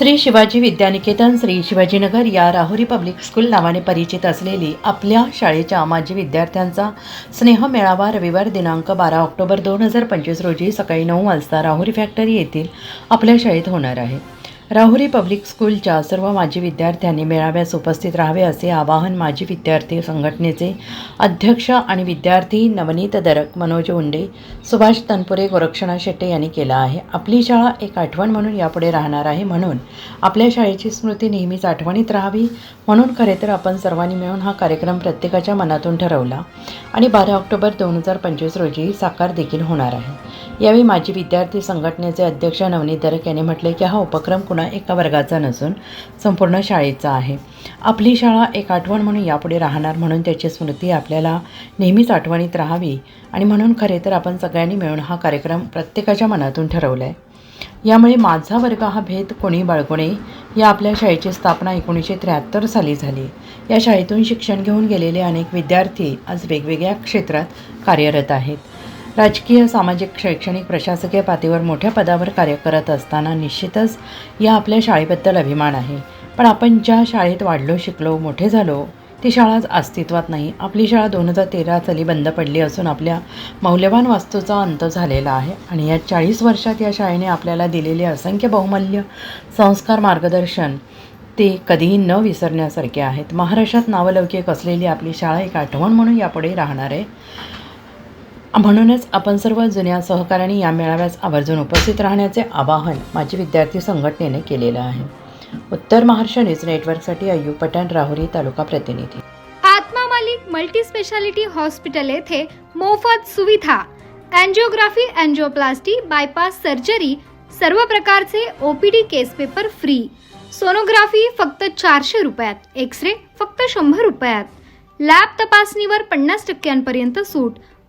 श्री शिवाजी विद्यानिकेतन श्री शिवाजीनगर या Rahuri public school नावाने परिचित असलेली आपल्या शाळेच्या माजी विद्यार्थ्यांचा स्नेह मेळावा रविवार दिनांक बारा ऑक्टोबर दोन हजार पंचवीस रोजी सकाळी नऊ वाजता राहुरी फॅक्टरी येथील आपल्या शाळेत होणार आहे. राहुरी पब्लिक स्कूलच्या सर्व माजी विद्यार्थ्यांनी मेळाव्यास उपस्थित राहावे असे आवाहन माजी विद्यार्थी संघटनेचे अध्यक्ष आणि विद्यार्थी नवनीत दरक मनोज उंडे सुभाष तनपुरे गोरक्षणा शेट्टे यांनी केला आहे. आपली शाळा एक आठवण म्हणून यापुढे राहणार आहे म्हणून आपल्या शाळेची स्मृती नेहमीच आठवणीत राहावी म्हणून खरे तर आपण सर्वांनी मिळून हा कार्यक्रम प्रत्येकाच्या मनातून ठरवला आणि बारा ऑक्टोबर दोन हजार पंचवीस रोजी साकार देखील होणार आहे. यावेळी माजी विद्यार्थी संघटनेचे अध्यक्ष नवनीत दरक यांनी म्हटले की हा उपक्रम कुणा एका वर्गाचा नसून संपूर्ण शाळेचा आहे. आपली शाळा एक आठवण म्हणून यापुढे राहणार म्हणून त्याची स्मृती आपल्याला नेहमीच आठवणीत राहावी आणि म्हणून खरे तर आपण सगळ्यांनी मिळून हा कार्यक्रम प्रत्येकाच्या मनातून ठरवला आहे यामुळे माझा वर्ग हा भेद कोणी बाळगू नये या आपल्या शाळेची स्थापना एकोणीसशे त्र्याहत्तर साली झाली. या शाळेतून शिक्षण घेऊन गेलेले अनेक विद्यार्थी आज वेगवेगळ्या क्षेत्रात कार्यरत आहेत. राजकीय सामाजिक शैक्षणिक प्रशासकीय पातळीवर मोठ्या पदावर कार्य करत असताना निश्चितच या आपल्या शाळेबद्दल अभिमान आहे. पण आपण ज्या शाळेत वाढलो शिकलो मोठे झालो ती शाळा अस्तित्वात नाही. आपली शाळा दोन हजार तेरा साली बंद पडली असून आपल्या मौल्यवान वास्तूचा अंत झालेला आहे आणि या चाळीस वर्षात या शाळेने आपल्याला दिलेले असंख्य बहुमूल्य संस्कार मार्गदर्शन ते कधीही न विसरण्यासारखे आहेत. महाराष्ट्रात नावलौकिक असलेली आपली शाळा एक आठवण म्हणून यापुढे राहणार आहे. म्हणूनच आपण सर्व जुन्या सहकाऱ्यांनी या मेळाव्यास आवर्जून उपस्थित राहण्याचे आवाहन माजी विद्यार्थी संघटनेने केलेलं आहे. उत्तर महाराष्ट्र न्यूज नेटवर्कसाठी अय्यू पठाण राहुरी तालुका प्रतिनिधी. Atma Malik multi speciality hospital येथे मोफत सुविधा अँजिओग्राफी अँजिओप्लास्टी बायपास सर्जरी सर्व प्रकारचे OPD case paper free. Sonography फक्त चारशे रुपयात एक्स रे फक्त शंभर रुपयात. लॅब तपासणीवर पन्नास टक्क्यांपर्यंत सूट.